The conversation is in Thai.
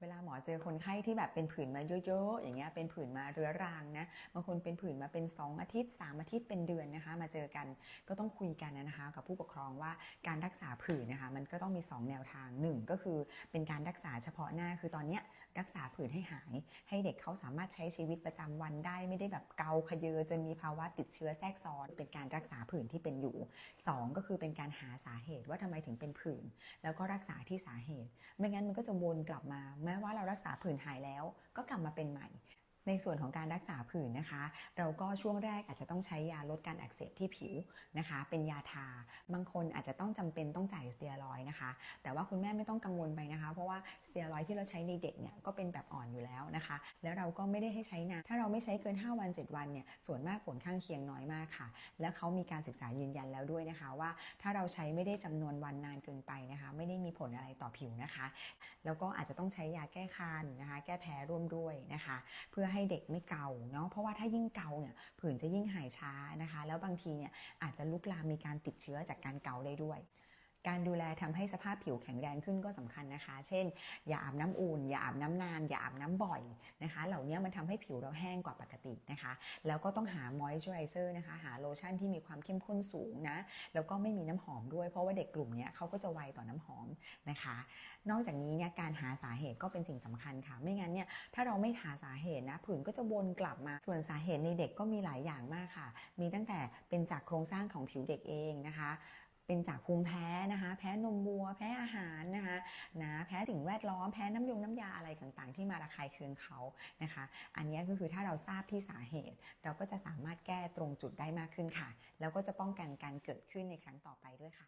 เวลาหมอเจอคนไข้ที่แบบเป็นผื่นมาเยอะๆอย่างเงี้ยเป็นผื่นมาเรื้อรังนะบางคนเป็นผื่นมาเป็น 2 อาทิตย์ 3 อาทิตย์เป็นเดือนนะคะ มาเจอกันก็ต้องคุยกันนะคะกับผู้ปกครองว่าการรักษาผื่นนะคะมันก็ต้องมี 2 แนวทาง 1 ก็คือเป็นการรักษาเฉพาะหน้าคือตอนเนี้ยรักษาผื่นให้หาย ให้เด็กเขาสามารถใช้ชีวิตประจำวันได้ ไม่ได้แบบเกาขยเยอจนมีภาวะติดเชื้อแทรกซ้อน เป็นการรักษาผื่นที่เป็นอยู่ 2 ก็คือเป็นการหาสาเหตุว่าทำไมถึงเป็นผื่นแล้วก็รักษาที่สาเหตุ ไม่งั้นมันก็จะวนกลับมาแม้ว่าเรารักษาผื่นหายแล้ว ก็กลับมาเป็นใหม่ ในส่วนของการรักษาผื่นนะคะ เราก็ช่วงแรกอาจจะต้องใช้ยาลดการอักเสบที่ผิวนะคะ เป็นยาทา บางคนอาจจะต้องจำเป็นต้องจ่ายสเตียรอยนะคะ แต่ว่าคุณแม่ไม่ต้องกังวลไปนะคะ เพราะว่าสเตียรอยที่เราใช้ในเด็กเนี่ยก็เป็นแบบอ่อนอยู่แล้วนะคะ แล้วเราก็ไม่ได้ให้ใช้นานถ้าเราไม่ใช้เกิน 5 วัน 7 วันเนี่ยส่วนมากผลข้างเคียงน้อยมากค่ะ และเขามีการศึกษายืนยันแล้วด้วยนะคะว่า ถ้าเราใช้ไม่ได้จำนวนวันนานเกินไปนะคะ ไม่ได้มีผลอะไรต่อผิวนะคะ แล้วก็อาจจะต้องใช้ยาแก้คันนะคะ แก้แพ้ร่วมด้วยนะคะ เพื่อใให้เด็กไม่เกาเนาะเพราะว่าถ้ายิ่งเกาเนี่ยผื่นจะยิ่งหายช้านะคะ แล้วบางทีเนี่ยอาจจะลุกลามมีการติดเชื้อจากการเกาได้ด้วย การดูแลทำให้สภาพผิวแข็งแรงขึ้นก็สำคัญนะคะ เช่น อย่าอาบน้ำอุ่น อย่าอาบน้ำนาน อย่าอาบน้ำบ่อยนะคะ เหล่านี้มันทำให้ผิวเราแห้งกว่าปกตินะคะ แล้วก็ต้องหามอยส์เจอไรเซอร์นะคะ หาโลชั่นที่มีความเข้มข้นสูงนะ แล้วก็ไม่มีน้ำหอมด้วย เพราะว่าเด็กกลุ่มนี้เขาก็จะไวต่อน้ำหอมนะคะ นอกจากนี้เนี่ยการหาสาเหตุก็เป็นสิ่งสำคัญค่ะ ไม่งั้นเนี่ยถ้าเราไม่หาสาเหตุนะผื่นก็จะวนกลับมา ส่วนสาเหตุในเด็กก็มีหลายอย่างมากค่ะ มีตั้งแต่เป็นจากโครงสร้างของผิวเด็กเองนะคะ เป็นจากภูมิแพ้นะคะ แพ้นมวัว แพ้อาหารนะคะนะแพ้สิ่งแวดล้อมแพ้น้ำยงน้ำยาอะไรต่างๆ ที่มาระคายเคืองเขานะคะ อันนี้ก็คือถ้าเราทราบที่สาเหตุ เราก็จะสามารถแก้ตรงจุดได้มากขึ้นค่ะ แล้วก็จะป้องกันการเกิดขึ้นในครั้งต่อไปด้วยค่ะ